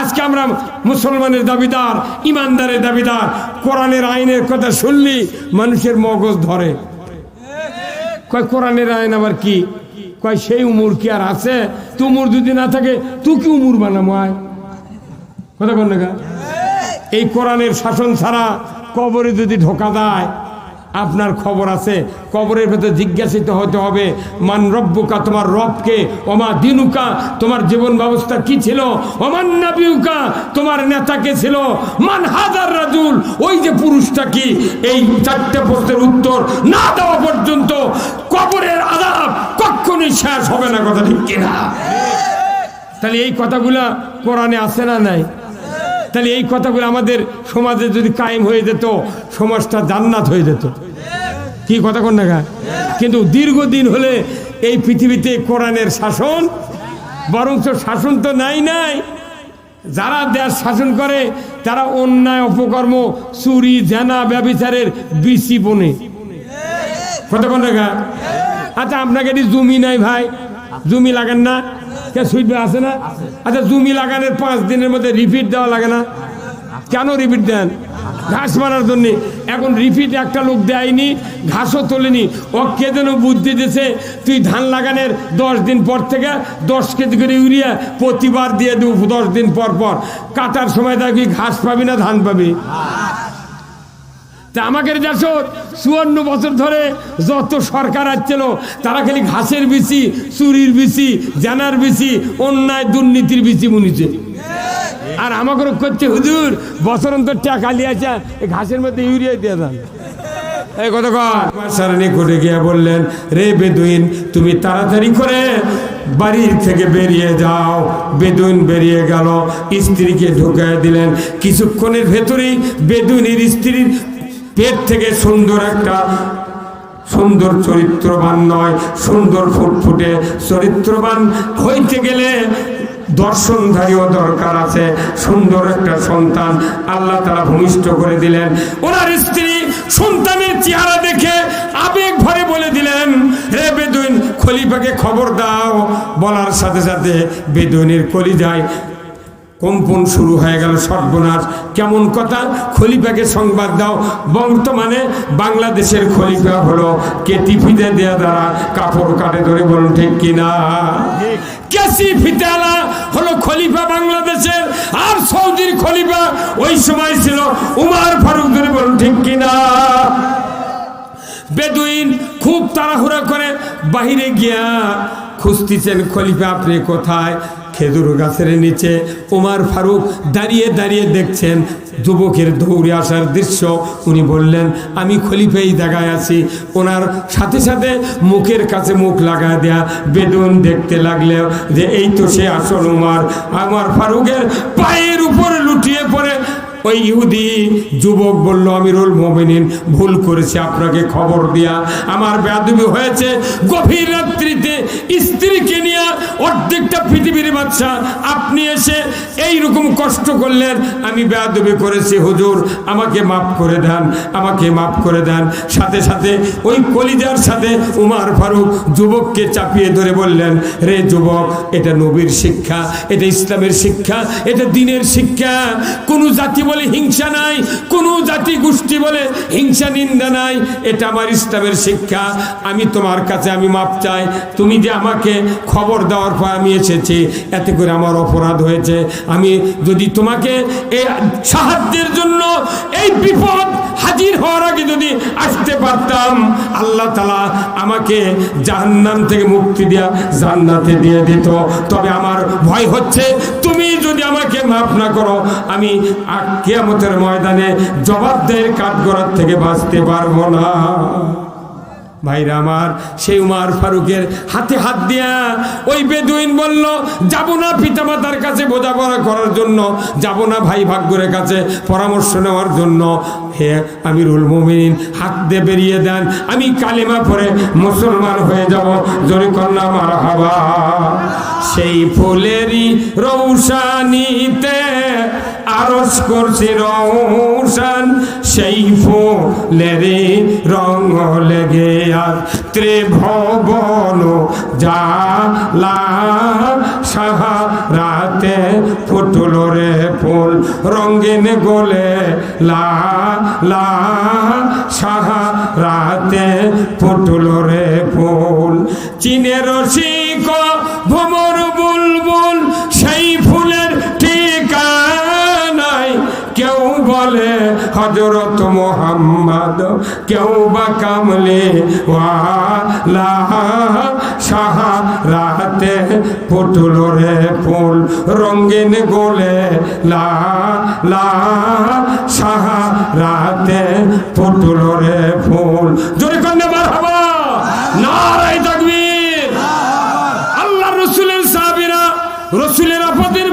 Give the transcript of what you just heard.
আজকে আমরা মুসলমানের দাবিদার, ইমানদারের দাবিদার, কোরআনের আইনের কথা শুনলি, মানুষের মগজ ধরে। কয়, কোরআনের আইন আবার কি? কয়, সেই উমুর কি আর আছে? তু উমর যদি না থাকে, তু কি উমুর বানামো আয়? কথা বল না এই কোরআনের শাসন ছাড়া কবরে যদি ঢোকা দেয় আপনার খবর আছে। কবরের ভেতর জিজ্ঞাসিত হতে হবে, মান রব্বুকা, তোমার রবকে? ওমা দিনুকা? তোমার জীবন ব্যবস্থা কি ছিল? ওমান নাবিউকা? তোমার নেতা কে ছিল? মান হাজার রাজুল? ওই যে পুরুষটা কি? এই চারটে প্রশ্নের উত্তর না দেওয়া পর্যন্ত কবরের আদাব কখনই শেষ হবে না কথা ঠিক কিনা? তাহলে এই কথাগুলা কোরআনে আছে না নাই? তাহলে এই কথাগুলো আমাদের সমাজে যদি কায়েম হয়ে যেত, সমাজটা জান্নাত হয়ে যেত। কি কথা কোন না কিন্তু দীর্ঘদিন হলে এই পৃথিবীতে কোরআনের শাসন, বরঞ্চ শাসন তো নাই নাই। যারা দেশ শাসন করে, তারা অন্যায় অপকর্ম, চুরি, জেনা, ব্যবিচারের বিসি বনে। কোন না আচ্ছা আপনাকে জমি নাই ভাই, জমি লাগান না? কে সুইট আছে না? আচ্ছা জমি লাগানোর পাঁচ দিনের মধ্যে রিপিট দেওয়া লাগে না? কেন রিপিট দেন? ঘাস মারার জন্য। এখন রিপিট একটা লোক দেয়নি ঘাসও তোলেনি। ও কে যেন বুদ্ধি দিছে তুই ধান লাগানোর দশ দিন পর থেকে দশ কেজি করে ইউরিয়া প্রতিবার দিয়ে দেবো দশ দিন পর পর। কাটার সময় দেখবি ঘাস পাবি না ধান পাবি। তা আমাকে দেশ চুয়ান্ন বছর ধরে যত সরকার আসছিল, তারা খালি ঘাসের বিচি, চুরির বিচি, জানার বিচি, অন্যায় দুর্নীতির বিচি বুনিছে আর আমাকে করছে, হুজুর, বছর অন্তর টাকা লিয়েছে ঘাসের মধ্যে ইউরিয়া দিয়ে দেন। এই কত সারানি করে গিয়ে বললেন, রে বেদুইন, তুমি তাড়াতাড়ি করে বাড়ির থেকে বেরিয়ে যাও। বেদুইন বেরিয়ে গেল, স্ত্রীকে ঢুকায় দিলেন। কিছুক্ষণের ভেতরেই বেদুইনের স্ত্রীর পেট থেকে সুন্দর একটা সুন্দর চরিত্রবান নয়, সুন্দর ফুটফুটে চরিত্রবান হইতে গেলে দর্শনধারীও দরকার আছে, সুন্দর একটা সন্তান আল্লাহ তারা ভূমিষ্ঠ করে দিলেন। ওনার স্ত্রী সন্তানের চেহারা দেখে আবেগ ভরে বলে দিলেন রে বেদুইন, খলিফাকে খবর দাও। বলার সাথে সাথে বেদুইনের কলি যায় কম্পন শুরু হয়ে গেল সর্বনাশ। কেমন কথা? খলিফাকে সংবাদ দাও। বর্তমানে বাংলাদেশের খলিফা হলো কেটি ফিতে দেয়া দ্বারা কাপড় কাটে ধরে বলুন ঠিক কিনা? কেসি ফিতেলা হলো খলিফা বাংলাদেশের? আর সৌদির খলিফা ওই সময় ছিল উমার ফারুক ধরে বলুন ঠিক কিনা? বেদুইন খুব তাড়াহুড়া করে বাহিরে গিয়া খুঁজতেছেন খলিফা আপনি কোথায়? খেজুর গাছের নিচে উমার ফারুক দাঁড়িয়ে দাঁড়িয়ে দেখছেন। যুবকের দৌড়ে আসার দৃশ্য, উনি বললেন, আমি খলিফেই দেখায় আছি। ওনার সাথে সাথে মুখের কাছে মুখ লাগা দেয়া বেদুন দেখতে লাগলেও যে, এই তো সে আসল উমার। আমার ফারুকের পায়ের উপর লুটিয়ে ওই ইহুদি যুবক বলল, আমিরুল মোমিনিন, ভুল করেছে আপনাকে খবর দিয়া। আমার বেয়াদবি হয়েছে। গভীর রাত্রিতে স্ত্রীকে নিয়ে অর্ধেকটা পৃথিবীর বাচ্চা আপনি এসে এই রকম কষ্ট করলেন। আমি বেয়াদবি করেছি, হুজুর, আমাকে মাফ করে দেন, আমাকে মাফ করে দেন। সাথে সাথে ওই কলিজার সাথে উমার ফারুক যুবককে চাপিয়ে ধরে বললেন, রে যুবক, এটা নবীর শিক্ষা, এটা ইসলামের শিক্ষা, এটা দিনের শিক্ষা। কোনো জাতি বলে হিংসা নাই, কোনো জাতি গোষ্ঠী বলে হিংসা নিন্দা নাই। এটা আমার ইসলামের শিক্ষা, আমি তোমার কাছে আমি মাপ চাই। তুমি যে আমাকে খবর দেওয়ার পর আমি এসেছি, এতে করে আমার অপরাধ হয়েছে। আমি যদি তোমাকে এই সাহায্যের জন্য এই বিপদ হাজির হওয়ার আগে যদি আসতে পারতাম, আল্লাহ তালা আমাকে জাহান্নাম থেকে মুক্তি দেওয়া জান্নাতে দিয়ে দিত। তবে আমার ভয় হচ্ছে, তুমি যদি আমাকে মাফ না করো, আমি কিয়ামতের ময়দানে জবাবদের কাঠগড়ার থেকে বাঁচতে পারব না। ভাইরা আমার, সেই উমার ফারুকের হাতে হাত দিয়া ওই বেদুইন বলল, যাব না পিতামাতার কাছে বোঝাপড়া করার জন্য, যাব না ভাই ভাগ্যরের কাছে পরামর্শ নেওয়ার জন্য। হে আমিরুল মোমিন হাত দিয়ে বেরিয়ে দেন, আমি কালেমা পরে মুসলমান হয়ে যাব। জোরে কন্যা মার হাবা। সেই ফুলেরই রৌশানিতে আরস করছি রৌশান, সেই ফুলেরই রঙ লেগে আর ত্রিভবন জালা সাহারাতে ফুটু ফুটল রে ফুল, রঙিন গোলে লা লা সাহা রাতে ফুটল রে ফুল, চীনের রসিক বলে হজরত মোহাম্মদ, কেউ বা কামলে সাহা রাহাতে পুটুল রে ফুল, রঙিন গোলে সাহা রাহাতে পুটুল রে ফুল। জোরে কন্যা বার হবা নারায় আল্লাহ রসুলের সাহাবীরা রসুলের আপদের